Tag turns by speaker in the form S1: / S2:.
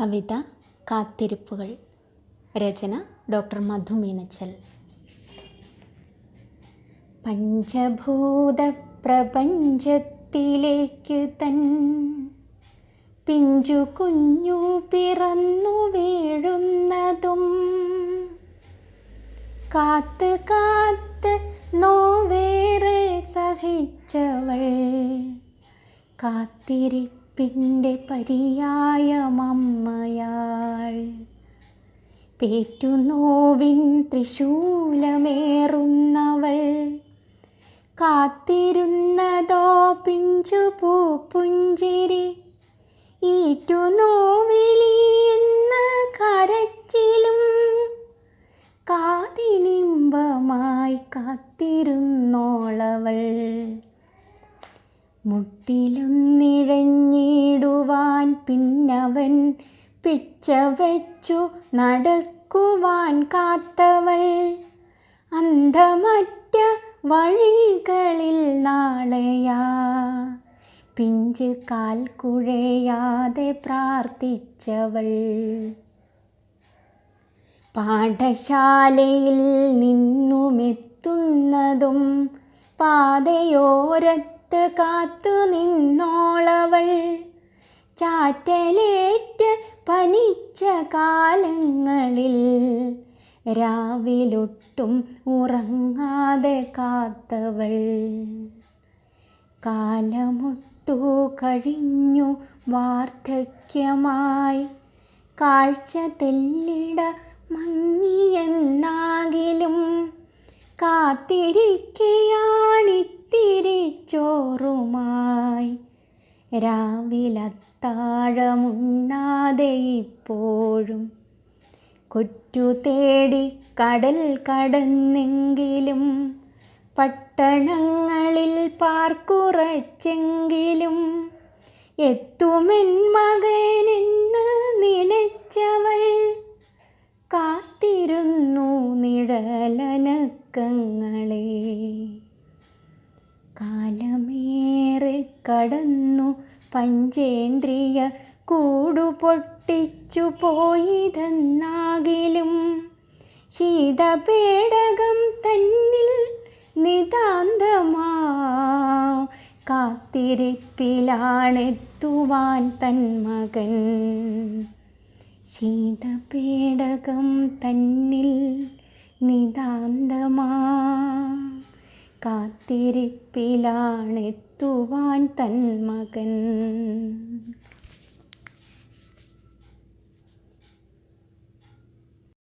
S1: കവിത കാത്തിരിപ്പുകൾ. രചന doctor മധു മീനച്ചൽ. പഞ്ചഭൂത പ്രപഞ്ചത്തിലേക്ക് തൻ പിഞ്ചു കുഞ്ഞു പിറന്നു വീഴുന്നതും കാത്ത് കാത്ത് നോവേറെ സഹിച്ചവൾ. കാത്തിരിപ്പിന്റെ പര്യായമമ്മയാൾ. പേറ്റുനോവിൻ തൃശൂലമേറുന്നവൾ. കാത്തിരുന്നതോ പിഞ്ചു പൂപ്പുഞ്ചിരി. ഈറ്റുനോവിലിയുന്ന കരച്ചിലും. കാതിനിമ്പമായി കാത്തിരുന്നോളവൾ. മുട്ടിലൊന്നിഴഞ്ഞിടുവാൻ പിന്നവൻ പിച്ച വെച്ചു നടക്കുവാൻ കാത്തവൾ. അന്ധമറ്റ വഴികളിൽ നാളെയാ. പിഞ്ച് കാൽ കുഴയാതെ പ്രാർത്ഥിച്ചവൾ. പാഠശാലയിൽ നിന്നുമെത്തുന്നതും പാതയോരത്ത് കാത്തു നിന്നോളവൾ. ചാറ്റലേറ്റ് പനിച്ച കാലങ്ങളിൽ രാവിലൊട്ടും ഉറങ്ങാതെ കാത്തവൾ. കാലമൊട്ടു കഴിഞ്ഞു വാർദ്ധക്യമായി. കാഴ്ച തെല്ലിട മങ്ങിയെന്നാകിലും കാത്തിരിക്കയാണിത്തിരി ചോറുമായി രാവിലത്താഴമുണ്ണാതെ ഇപ്പോഴും കൊറ്റു തേടി കടൽ കടന്നെങ്കിലും പട്ടണങ്ങളിൽ പാർക്കുറച്ചെങ്കിലും എത്തുമെൻ മകനെന്ന് നനച്ചവൾ കാത്തിരുന്നു നിഴലനക്കങ്ങളെ കാലമേറെ കടന്നു പഞ്ചേന്ദ്രിയ കൂടുപൊട്ടിച്ചു പോയിതെന്നാകിലും ശീതപേടകം തന്നിൽ നിതാന്തമാ കാത്തിരിപ്പിലാണെത്തുവാൻ തന്മകൻ മകൻ. ശീതപേടകം തന്നിൽ നിതാന്തമാ കാത്തിരിപ്പിലാണെത്തുവാൻ തൻ മകൻ.